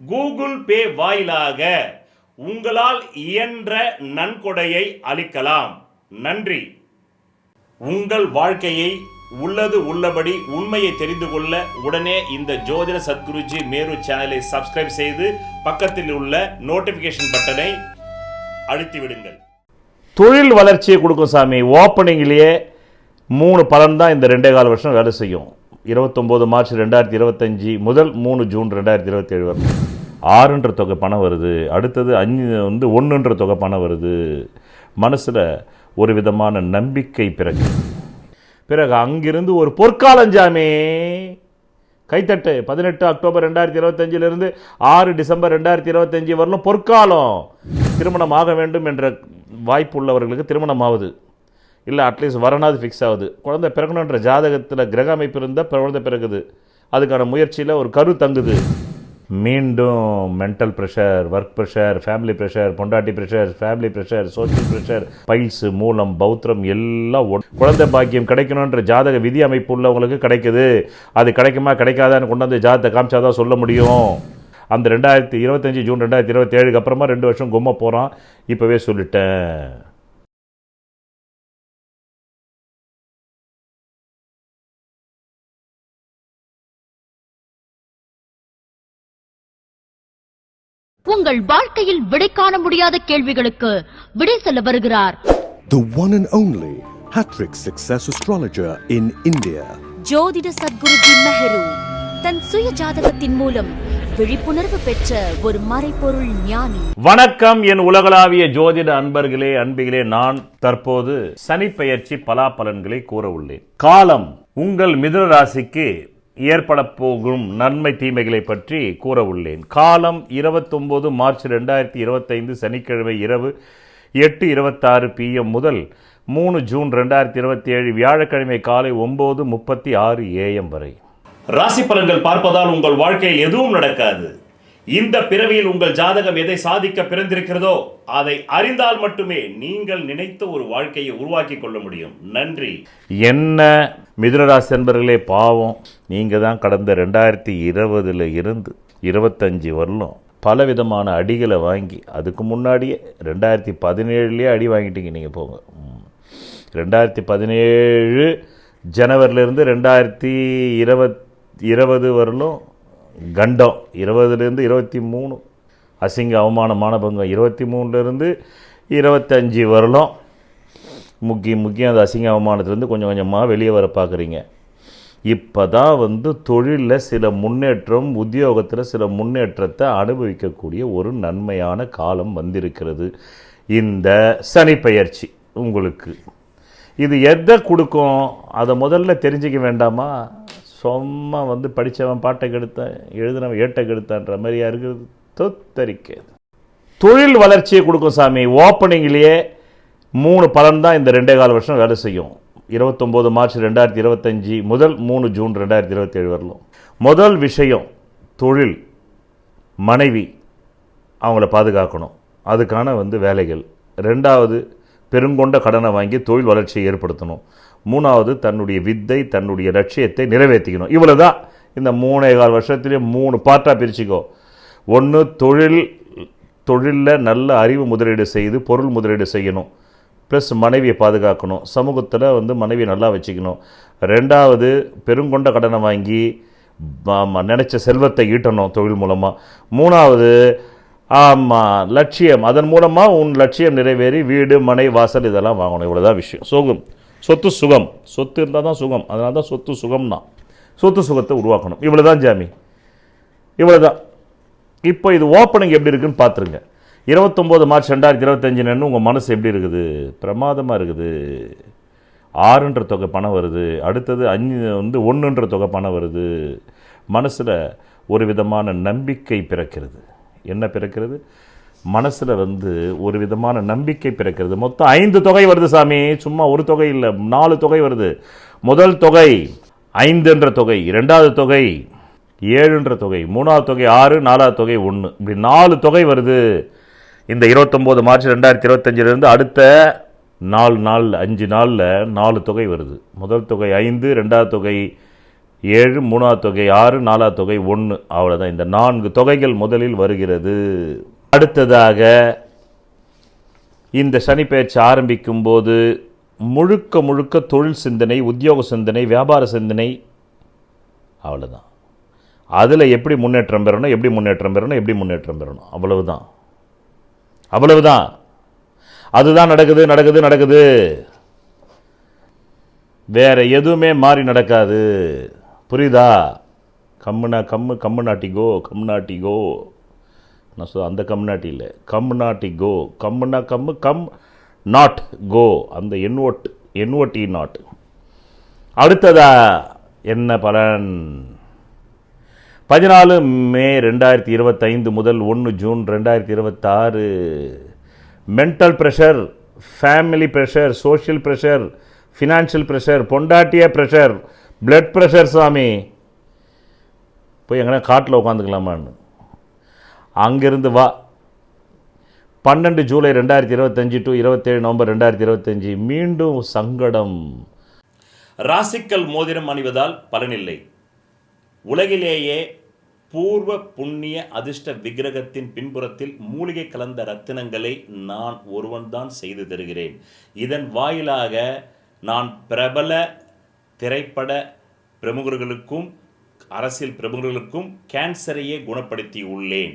Google Pay வாயிலாக உங்களால் இயன்ற நன்கொடையை அளிக்கலாம். நன்றி. உங்கள் வாழ்க்கையை உள்ளது உள்ளபடி உண்மையை தெரிந்து கொள்ள உடனே இந்த ஜோதிட சத்குருஜி மேரு சேனலை சப்ஸ்கிரைப் செய்து பக்கத்தில் உள்ள நோட்டிபிகேஷன் பட்டனை அழுத்தி விடுங்கள் தொழில் வளர்ச்சியை கொடுக்கும் சாமி. ஓப்பனிங்லேயே மூணு பலன் தான் இந்த ரெண்டே கால வருஷம் வேலை செய்யும். இருபத்தொம்போது மார்ச் ரெண்டாயிரத்தி இருபத்தஞ்சி முதல் மூணு ஜூன் ரெண்டாயிரத்தி இருபத்தேழு வரை. ஆறுன்ற தொகை பணம் வருது அடுத்தது அஞ்சு வந்து ஒன்றுன்ற தொகை பணம் வருது. மனசில் ஒரு விதமான நம்பிக்கை பிறகு. பிறகு அங்கிருந்து ஒரு பொற்காலஞ்சாமே கைத்தட்டு. பதினெட்டு அக்டோபர் ரெண்டாயிரத்தி இருபத்தஞ்சிலிருந்து ஆறு டிசம்பர் ரெண்டாயிரத்தி இருபத்தஞ்சி வரலும் பொற்காலம். திருமணம் ஆக வேண்டும் என்ற வாய்ப்பு உள்ளவர்களுக்கு திருமணம் ஆகுது. இல்லை அட்லீஸ்ட் வரனாது ஃபிக்ஸ் ஆகுது. குழந்தை பிறக்கணுன்ற ஜாதகத்தில் கிரக அமைப்பு இருந்தால் குழந்தை பிறகுது அதுக்கான முயற்சியில் ஒரு கரு தங்குது. மீண்டும் mental pressure work pressure family pressure பொண்டாட்டி pressure family pressure social pressure piles மூலம் பௌத்திரம் எல்லாம் ஒன்- குழந்தை பாக்கியம் கிடைக்கணுன்ற ஜாதக விதி அமைப்பு உள்ளவங்களுக்கு கிடைக்குது. அது கிடைக்குமா கிடைக்காதான்னு கொண்டு வந்து ஜாதகத்தை காமிச்சாதான் சொல்ல முடியும். அந்த ரெண்டாயிரத்தி இருபத்தஞ்சி ஜூன் ரெண்டாயிரத்தி இருபத்தேழுக்கு அப்புறமா ரெண்டு வருஷம் கும்ம போகிறான் இப்போவே சொல்லிட்டேன். உங்கள் வாழ்க்கையில் விடை காண முடியாத கேள்விகளுக்கு விடை சொல்ல வருகிறார். The one and only Hattrick Success Astrologer in India. ஜோதிட சத்குருஜி மெஹரு தன் சுய ஜாதகத்தின் மூலம் விழிப்புணர்வு பெற்ற ஒரு மறைபொருள் ஞானி. வணக்கம் என் உலகளாவிய ஜோதிட அன்பர்களே அன்பிகளே நான் தற்போது சனிப்பெயர்ச்சி பலாபலன்களை கூற உள்ளேன் காலம் உங்கள் மிதுன ராசிக்கு ஏற்பட போகும் நன்மை தீமைகளை பற்றி கூற உள்ளேன் காலம் 29 மார்ச் ரெண்டாயிரத்தி இருபத்தைந்து சனிக்கிழமை இரவு எட்டு இருபத்தாறு பிஎம் முதல் மூணு ஜூன் ரெண்டாயிரத்தி இருபத்தி ஏழு வியாழக்கிழமை காலை ஒம்பது முப்பத்தி ஆறு ஏஎம் வரை. ராசி பலன்கள் பார்ப்பதால் உங்கள் வாழ்க்கையில் எதுவும் நடக்காது. இந்த பிறவியில் உங்கள் ஜாதகம் எதை சாதிக்க பிறந்திருக்கிறதோ அதை அறிந்தால் மட்டுமே நீங்கள் நினைத்த ஒரு வாழ்க்கையை உருவாக்கி கொள்ள முடியும். நன்றி. என்ன மிதுனராசி என்பர்களே பாவம். நீங்கள் தான் கடந்த ரெண்டாயிரத்தி இருபதுல இருந்து இருபத்தஞ்சி வரலும் பலவிதமான அடிகளை வாங்கி அதுக்கு முன்னாடியே ரெண்டாயிரத்தி பதினேழுலேயே அடி வாங்கிட்டீங்க நீங்கள் போங்க. ரெண்டாயிரத்தி பதினேழு ஜனவரிலேருந்து ரெண்டாயிரத்தி இருபத் இருபது வரலும் கண்டம் இருபதுலேருந்து இருபத்தி மூணு. அசிங்க அவமானமான பங்கம் இருபத்தி மூணுலேருந்து இருபத்தஞ்சி வரலும். முக்கிய முக்கியம் அந்த அசிங்க அவமானத்துலேருந்து கொஞ்சம் கொஞ்சமாக வெளியே வர பார்க்குறீங்க. இப்போ தான் வந்து தொழிலில் சில முன்னேற்றம் உத்தியோகத்தில் சில முன்னேற்றத்தை அனுபவிக்கக்கூடிய ஒரு நன்மையான காலம் வந்திருக்கிறது. இந்த சனிப்பெயர்ச்சி உங்களுக்கு. இது எதை கொடுக்கும்? அதை முதல்ல தெரிஞ்சுக்க வேண்டாமா? சும்மா வந்து படித்தவன் பாட்டை கெடுத்தான் எழுதினவன் ஏட்டை கெடுத்தான்ற மாதிரியா இருக்கிறது தொத்தரிக்கிறது. தொழில் வளர்ச்சியை கொடுக்கும் சாமி ஓப்பனிங்லேயே மூணு பலன் தான் இந்த ரெண்டே கால வருஷம் வேலை செய்யும். இருபத்தொம்போது மார்ச் ரெண்டாயிரத்தி இருபத்தஞ்சி முதல் மூணு ஜூன் ரெண்டாயிரத்தி இருபத்தேழு வரலும். முதல் விஷயம் தொழில் மனைவி அவங்கள பாதுகாக்கணும். அதுக்கான வந்து வேலைகள். ரெண்டாவது பெருங்கொண்ட கடனை வாங்கி தொழில் வளர்ச்சியை ஏற்படுத்தணும். மூணாவது தன்னுடைய வித்தை தன்னுடைய லட்சியத்தை நிறைவேற்றிக்கணும். இவ்வளோ தான் இந்த மூணே கால் வருஷத்துலேயே மூணு பார்ட்டாக பிரிச்சுக்கோ. ஒன்று தொழில் தொழிலில் நல்ல அறிவு முதலீடு செய்து பொருள் முதலீடு செய்யணும். ப்ளஸ் மனைவியை பாதுகாக்கணும். சமூகத்தில் வந்து மனைவியை நல்லா வச்சுக்கணும். ரெண்டாவது பெருங்கொண்ட கடனை வாங்கி ஆமாம் நினச்ச செல்வத்தை ஈட்டணும் தொழில் மூலமாக மூணாவது ஆமாம் லட்சியம். அதன் மூலமாக உன் லட்சியம் நிறைவேறி வீடு மனை வாசல் இதெல்லாம் வாங்கணும். இவ்வளோதான் விஷயம். சுகம். சொத்து சுகம். சொத்து இருந்தால் தான் சுகம். அதனால தான் சொத்து சுகம்னா. சொத்து சுகத்தை உருவாக்கணும். இவ்வளோ தான் ஜாமி. இவ்வளோ தான் இப்போ இது ஓப்பனிங் எப்படி இருக்குன்னு பார்த்துருங்க. இருபத்தொம்போது மார்ச் ரெண்டாயிரத்தி இருபத்தஞ்சுன்னு உங்கள் மனசு எப்படி இருக்குது? பிரமாதமாக இருக்குது. ஆறுன்ற தொகை பணம் வருது. அடுத்தது அஞ்சு வந்து ஒன்றுன்ற தொகை பணம் வருது. மனசில் ஒரு விதமான நம்பிக்கை பிறக்கிறது. என்ன பிறக்கிறது? மனசில் வந்து ஒரு விதமான நம்பிக்கை பிறக்கிறது. மொத்தம் ஐந்து தொகை வருது சாமி. சும்மா ஒரு தொகை இல்லை நாலு தொகை வருது. முதல் தொகை ஐந்து என்ற தொகை இரண்டாவது தொகை ஏழுன்ற தொகை மூணாவது தொகை ஆறு நாலாவது தொகை ஒன்று இப்படி நாலு தொகை வருது. இந்த இருபத்தொம்போது மார்ச் ரெண்டாயிரத்தி இருபத்தஞ்சிலிருந்து அடுத்த நாலு நாள் அஞ்சு நாளில் நாலு தொகை வருது. முதல் தொகை ஐந்து ரெண்டாவது தொகை ஏழு மூணாவது தொகை ஆறு நாலாவது தொகை ஒன்று அவ்வளோதான் இந்த நான்கு தொகைகள் முதலில் வருகிறது. அடுத்ததாக இந்த சனி பெயர்ச்சி ஆரம்பிக்கும் போது முழுக்க முழுக்க தொழில் சிந்தனை உத்தியோக சிந்தனை வியாபார சிந்தனை அவ்வளோதான் அதில் எப்படி முன்னேற்றம் பெறணும் எப்படி முன்னேற்றம் பெறணும் எப்படி முன்னேற்றம் பெறணும்? அவ்வளவுதான். அவ்வளவுதான். அதுதான் நடக்குது நடக்குது நடக்குது. வேற எதுவுமே மாறி நடக்காது. புரியுதா? கம்முனா கம்மு கம்மு நாட்டிகோ கம்மு நாட்டி நான் சொல் அந்த கம் நாட்டி இல்லை. கம்மு நாட்டி கோ. கம்னா கம்மு கம் நாட் கோ. அந்த என்ஓட் என்ஓடி நாட். அடுத்ததா என்ன பலன்? பதினாலு மே ரெண்டாயிரத்தி இருபத்தைந்து முதல் ஒன்று ஜூன் ரெண்டாயிரத்தி இருபத்தாறு. Mental pressure family pressure social pressure financial pressure பொண்டாட்டிய ப்ரெஷர் பிளட் ப்ரெஷர் சாமி. போய் எங்கன்னா காட்டில் உட்காந்துக்கலாமான்னு அங்கேருந்து வா. பன்னெண்டு ஜூலை ரெண்டாயிரத்தி இருபத்தஞ்சி டு இருபத்தேழு நவம்பர் ரெண்டாயிரத்தி இருபத்தஞ்சி. மீண்டும் சங்கடம். ராசிக்கல் மோதிரம் அணிவதால் பலனில்லை. உலகிலேயே பூர்வ புண்ணிய அதிர்ஷ்ட விக்கிரகத்தின் பின்புறத்தில் மூலிகை கலந்த ரத்தினங்களை நான் ஒருவன்தான் செய்து தருகிறேன். இதன் வாயிலாக நான் பிரபல திரைப்பட பிரமுகர்களுக்கும் அரசியல் பிரமுகர்களுக்கும் கேன்சரையே குணப்படுத்தி உள்ளேன்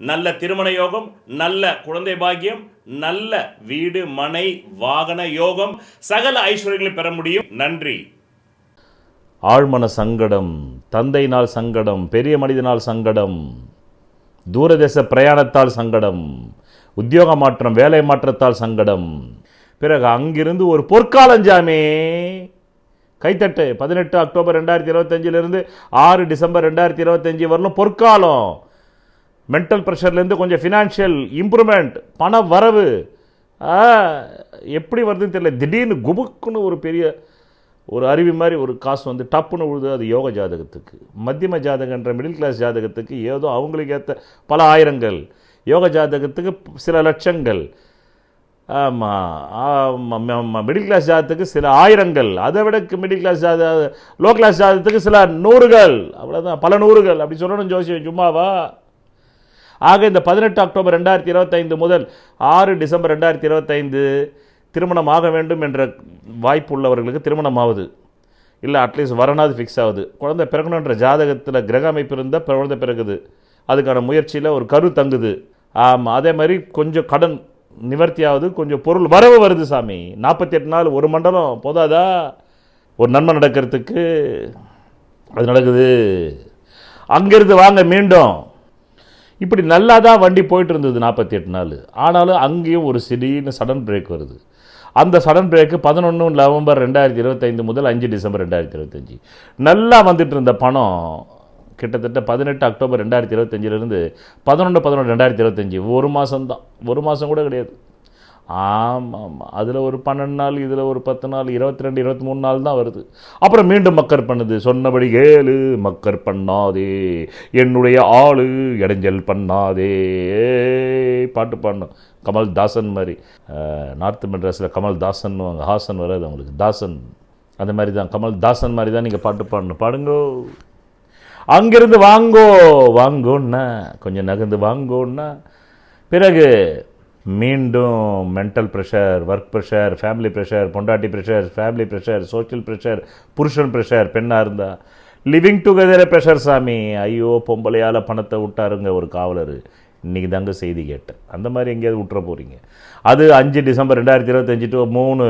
நல்ல திருமண யோகம் நல்ல குழந்தை பாக்கியம் நல்ல வீடு மனை வாகன யோகம் சகல ஐஸ்வர்யங்களை பெற முடியும். நன்றி. ஆழ்மன சங்கடம் தந்தையினால் சங்கடம் பெரிய மனிதனால் சங்கடம் தூரதேச பிரயாணத்தால் சங்கடம் உத்தியோக மாற்றம் வேலை மாற்றத்தால் சங்கடம். பிறகு அங்கிருந்து ஒரு பொற்காலஞ்சாமே கைத்தட்டு பதினெட்டு அக்டோபர் ரெண்டாயிரத்தி இருபத்தஞ்சிலிருந்து ஆறு டிசம்பர் ரெண்டாயிரத்தி இருபத்தஞ்சி வரலும் பொற்காலம். மென்டல் ப்ரெஷர்லேருந்து கொஞ்சம் ஃபினான்ஷியல் இம்ப்ரூவ்மெண்ட் பண வரவு எப்படி வருதுன்னு தெரியல. திடீர்னு குபுக்குன்னு ஒரு பெரிய ஒரு அருவி மாதிரி ஒரு காசு வந்து டப்புன்னு விழுது அது யோக ஜாதகத்துக்கு. மத்தியம ஜாதகன்ற மிடில் கிளாஸ் ஜாதகத்துக்கு ஏதோ அவங்களுக்கு ஏற்ற பல ஆயிரங்கள். யோக ஜாதகத்துக்கு சில லட்சங்கள். ஆமாம் மிடில் கிளாஸ் ஜாதகத்துக்கு சில ஆயிரங்கள். அதை விட மிடில் கிளாஸ் ஜாத லோ கிளாஸ் ஜாதகத்துக்கு சில நூறுகள். அவ்வளோதான் பல நூறுகள். அப்படி சொல்லணும் ஜோசியம் சும்மாவா? ஆக இந்த பதினெட்டு அக்டோபர் ரெண்டாயிரத்தி இருபத்தைந்து முதல் ஆறு டிசம்பர் ரெண்டாயிரத்தி இருபத்தைந்து திருமணம் ஆக வேண்டும் என்ற வாய்ப்பு உள்ளவர்களுக்கு திருமணம் ஆகுது இல்லை அட்லீஸ்ட் வரனாது ஃபிக்ஸ் ஆகுது குழந்தை பிறக்கணுன்ற ஜாதகத்தில் கிரக அமைப்பு இருந்தால் குழந்தை பிறகுது. அதுக்கான முயற்சியில் ஒரு கரு தங்குது. ஆமாம் அதே மாதிரி கொஞ்சம் கடன் நிவர்த்தியாவது கொஞ்சம் பொருள் வரவு வருது சாமி. நாற்பத்தி எட்டு நாள் ஒரு மண்டலம் போதாதா? ஒரு நன்மை நடக்கிறதுக்கு அது நடக்குது. அங்கேருந்து வாங்க மீண்டும். இப்படி நல்லா தான் வண்டி போயிட்டு இருந்தது நாற்பத்தி எட்டு நாள். ஆனாலும் அங்கேயும் ஒரு சிடின்னு சடன் பிரேக் வருது. அந்த சடன் பிரேக்கு பதினொன்று நவம்பர் ரெண்டாயிரத்தி இருபத்தைந்து முதல் அஞ்சு டிசம்பர் ரெண்டாயிரத்தி இருபத்தஞ்சி நல்லா வந்துட்டு இருந்த பணம் கிட்டத்தட்ட பதினெட்டு அக்டோபர் ரெண்டாயிரத்தி இருபத்தஞ்சிலிருந்து பதினொன்று பதினொன்று ரெண்டாயிரத்தி இருபத்தஞ்சி ஒரு மாதம்தான் ஒரு மாதம் கூட கிடையாது. ஆமாம் ஆமாம் அதில் ஒரு பன்னெண்டு நாள் இதில் ஒரு பத்து நாள் இருபத்தி ரெண்டு இருபத்தி மூணு நாள் தான் வருது. அப்புறம் மீண்டும் மக்கர் பண்ணுது. சொன்னபடி ஏழு மக்கர் பண்ணாதே. என்னுடைய ஆளு இடைஞ்சல் பண்ணாதே. பாட்டு பாடணும். கமல் தாசன் மாதிரி. நார்த்து நார்த் மெட்ராஸில் கமல் தாசன் ஹாசன் வராது அவங்களுக்கு. தாசன் அந்த மாதிரி தான். கமல் தாசன் மாதிரி தான் நீங்கள் பாட்டு பாடணும். பாடுங்கோ. அங்கிருந்து வாங்கோ. வாங்கோன்னா கொஞ்சம் நகர்ந்து வாங்கோன்னா பிறகு மீண்டும் mental pressure work pressure family pressure பொண்டாட்டி pressure family pressure social pressure புருஷன் ப்ரெஷர் பெண்ணாக இருந்தா. லிவிங் டுகெதரே ப்ரெஷர் சாமி. ஐயோ பொம்பளையால் பணத்தை விட்டாருங்க ஒரு காவலர். இன்றைக்கி தாங்க செய்தி கேட்டேன். அந்த மாதிரி எங்கேயாவது விட்டுற போகிறீங்க அது அஞ்சு டிசம்பர் ரெண்டாயிரத்தி இருபத்தஞ்சி டு மூணு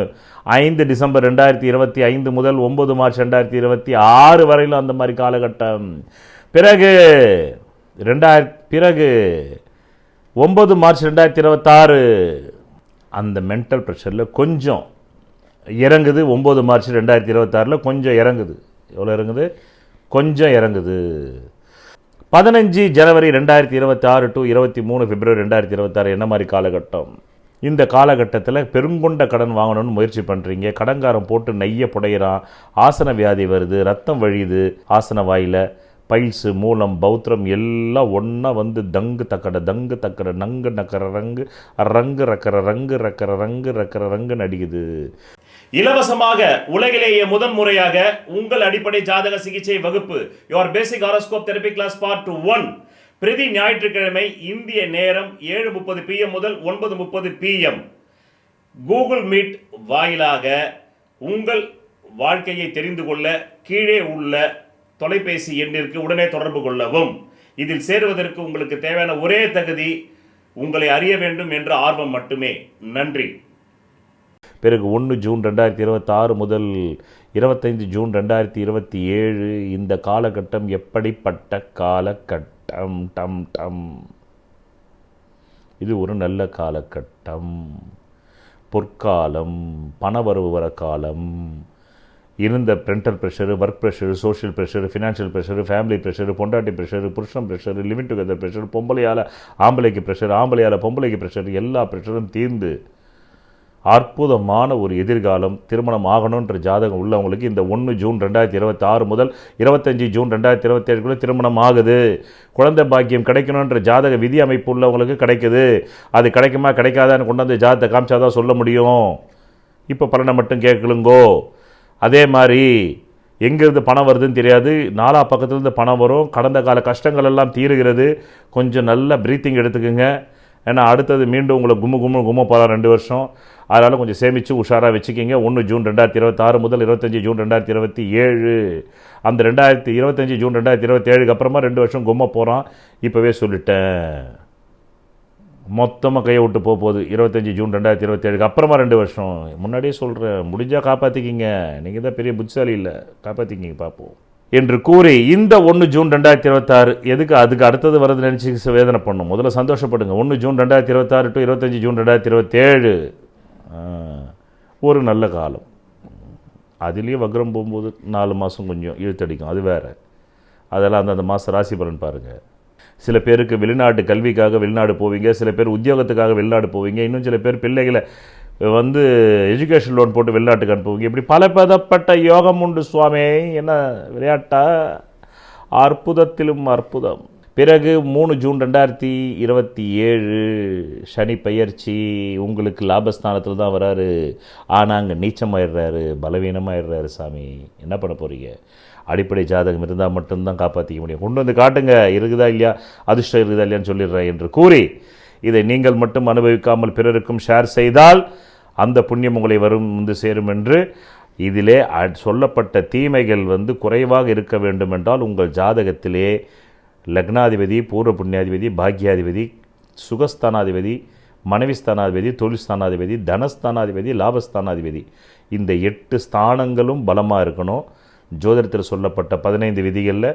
ஐந்து டிசம்பர் ரெண்டாயிரத்தி இருபத்தி ஐந்து முதல் ஒம்பது மார்ச் ரெண்டாயிரத்தி இருபத்தி ஆறு வரையிலும் அந்த மாதிரி காலகட்டம். பிறகு ரெண்டாயிர பிறகு ஒம்பது மார்ச் ரெண்டாயிரத்தி இருபத்தாறு. அந்த மென்டல் ப்ரெஷரில் கொஞ்சம் இறங்குது. ஒம்பது மார்ச் ரெண்டாயிரத்தி இருபத்தாறில் கொஞ்சம் இறங்குது. எவ்வளோ இறங்குது? கொஞ்சம் இறங்குது. பதினஞ்சு ஜனவரி ரெண்டாயிரத்தி இருபத்தி ஆறு டு இருபத்தி மூணு பிப்ரவரி ரெண்டாயிரத்தி இருபத்தாறு என்ன மாதிரி காலகட்டம்? இந்த காலகட்டத்தில் பெருங்கொண்ட கடன் வாங்கணும்னு முயற்சி பண்ணுறீங்க கடன்காரன் போட்டு நெய்ய புடையிறான். ஆசன வியாதி வருது ரத்தம் வழியுது ஆசன வாயில். பைல்ஸு மூலம் பௌத்திரம் எல்லாம் ஒன்றா வந்து தங்கு தக்கட தங்கு தக்கட நங்கு நக்கர ரங்கு ரங்கு ரக்கர ரங்கு ரக்கர ரங்கு ரக்கர ரங்கு நடிக்குது இலவசமாக உலகிலேயே முதன் முறையாக உங்கள் அடிப்படை ஜாதக சிகிச்சை வகுப்பு your basic horoscope therapy class part one பிரதி ஞாயிற்றுக்கிழமை இந்திய நேரம் ஏழு முப்பது பிஎம் முதல் ஒன்பது முப்பது பிஎம் கூகுள் மீட் வாயிலாக உங்கள் வாழ்க்கையை தெரிந்து கொள்ள கீழே உள்ள தொலைபேசி எண்ணிற்கு உடனே தொடர்பு கொள்ளவும். இதில் சேருவதற்கு உங்களுக்கு தேவையான ஒரே தகுதி உங்களை அறிய வேண்டும் என்ற ஆர்வம் மட்டுமே. நன்றி. பிறகு ஒன்று ஜூன் ரெண்டாயிரத்தி இருபத்தாறு முதல் இருபத்தைந்து ஜூன் ரெண்டாயிரத்தி இருபத்தி ஏழு இந்த காலகட்டம் எப்படிப்பட்ட காலகட்டம்? டம் டம். இது ஒரு நல்ல காலகட்டம். பொற்காலம் பணவரவு வர காலம் இருந்த பிரெண்டல் pressure work pressure social pressure financial pressure family pressure பொண்டாட்டி ப்ரெஷரு புருஷன் ப்ரெஷரு லிவிங் டுகெதர் ப்ரெஷர் பொம்பளையால் ஆம்பளைக்கு ப்ரெஷர் ஆம்பளையால் பொம்பளைக்கு ப்ரெஷர் எல்லா ப்ரெஷரும் தீர்ந்து அற்புதமான ஒரு எதிர்காலம் திருமணம் ஆகணுன்ற ஜாதகம் உள்ளவங்களுக்கு இந்த ஒன்று ஜூன் ரெண்டாயிரத்தி இருபத்தி ஆறு முதல் இருபத்தஞ்சி ஜூன் ரெண்டாயிரத்தி இருபத்தி திருமணம் ஆகுது. குழந்தை பாக்கியம் கிடைக்கணுன்ற ஜாதக விதி அமைப்பு உள்ளவங்களுக்கு கிடைக்குது. அது கிடைக்குமா கிடைக்காதான்னு கொண்டு வந்து ஜாதகத்தை காமிச்சாதான் சொல்ல முடியும். இப்போ பலனை மட்டும் கேட்கலுங்கோ அதே மாதிரி எங்கேருந்து பணம் வருதுன்னு தெரியாது. நாலா பக்கத்துலேருந்து பணம் வரும். கடந்த கால கஷ்டங்கள் எல்லாம் தீருகிறது. கொஞ்சம் நல்ல ப்ரீத்திங் எடுத்துக்கோங்க. ஏன்னா அடுத்தது மீண்டும் உங்களை கும்மு கும்மு கும்ம போகலாம் ரெண்டு வருஷம். அதனால் கொஞ்சம் சேமித்து உஷாராக வச்சுக்கிங்க. ஒன்று ஜூன் ரெண்டாயிரத்தி இருபத்தாறு முதல் இருபத்தஞ்சி ஜூன் ரெண்டாயிரத்தி இருபத்தி ஏழு. அந்த ரெண்டாயிரத்தி இருபத்தஞ்சி ஜூன் ரெண்டாயிரத்தி இருபத்தி ஏழுக்கு அப்புறமா ரெண்டு வருஷம் கும்ம போகிறான் இப்போவே சொல்லிட்டேன். மொத்தமாக கையை விட்டு போக போகுது. இருபத்தஞ்சி ஜூன் ரெண்டாயிரத்தி இருபத்தி ஏழுக்கு அப்புறமா ரெண்டு வருஷம். முன்னாடியே சொல்கிறேன் முடிஞ்சால் காப்பாற்றிக்கிங்க நீங்கள் தான் பெரிய புத்திசாலி இல்லை. காப்பாற்றிக்கிங்க பார்ப்போம் என்று கூறி இந்த ஒன்று ஜூன் ரெண்டாயிரத்தி இருபத்தாறு எதுக்கு அதுக்கு அடுத்தது வரது நினச்சி வேதனை பண்ணும். முதல்ல சந்தோஷப்படுங்க. ஒன்று ஜூன் ரெண்டாயிரத்தி இருபத்தாறு டு இருபத்தஞ்சி ஜூன் ரெண்டாயிரத்தி இருபத்தேழு. ஒரு நல்ல காலம். அதுலேயே வக்ரம் போகும்போது நாலு மாதம் கொஞ்சம் இழுத்தடிக்கும். அது வேறு. அதெல்லாம் அந்தந்த மாதம் ராசி பலன் பாருங்கள் சில பேருக்கு வெளிநாட்டு கல்விக்காக வெளிநாடு போவீங்க சில பேர் உத்தியோகத்துக்காக வெளிநாடு போவீங்க இன்னும் சில பேர் பிள்ளைகளை வந்து எஜுகேஷன் லோன் போட்டு வெளிநாட்டுக்கு அனுப்புவீங்க. இப்படி பல பதப்பட்ட யோகம் உண்டு சுவாமி. என்ன விளையாட்டா? அற்புதத்திலும் அற்புதம். பிறகு மூணு ஜூன் ரெண்டாயிரத்தி இருபத்தி ஏழு சனி பயிற்சி உங்களுக்கு லாபஸ்தானத்தில் தான் வராரு. ஆனால் அங்கே நீச்சமாயிடுறாரு பலவீனமாயிடுறாரு சாமி. என்ன பண்ண போகிறீங்க அடிப்படை ஜாதகம் இருந்தால் மட்டும்தான் காப்பாற்றிக்க முடியும். கொண்டு வந்து காட்டுங்க இருக்குதா இல்லையா? அதிர்ஷ்டம் இருக்குதா இல்லையான்னு சொல்லிடுறேன் என்று கூறி இதை நீங்கள் மட்டும் அனுபவிக்காமல் பிறருக்கும் ஷேர் செய்தால் அந்த புண்ணியம் உங்களை வரும் வந்து சேரும் என்று இதிலே சொல்லப்பட்ட தீமைகள் வந்து குறைவாக இருக்க வேண்டும் என்றால் உங்கள் ஜாதகத்திலே லக்னாதிபதி பூர்வ புண்ணியாதிபதி பாக்யாதிபதி சுகஸ்தானாதிபதி மனைவி ஸ்தானாதிபதி தொழில் ஸ்தானாதிபதி தனஸ்தானாதிபதி லாபஸ்தானாதிபதி. இந்த எட்டு ஸ்தானங்களும் பலமாக இருக்கணும். ஜோதிடத்தில் சொல்லப்பட்ட பதினைந்து விதிகளில்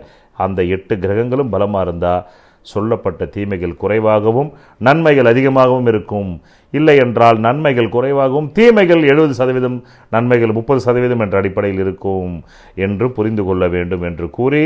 அந்த எட்டு கிரகங்களும் பலமாக இருந்தால் சொல்லப்பட்ட தீமைகள் குறைவாகவும் நன்மைகள் அதிகமாகவும் இருக்கும். இல்லை என்றால் நன்மைகள் குறைவாகவும் தீமைகள் எழுபது சதவீதம் நன்மைகள் முப்பது சதவீதம் என்ற அடிப்படையில் இருக்கும் என்று புரிந்து கொள்ள வேண்டும் என்று கூறி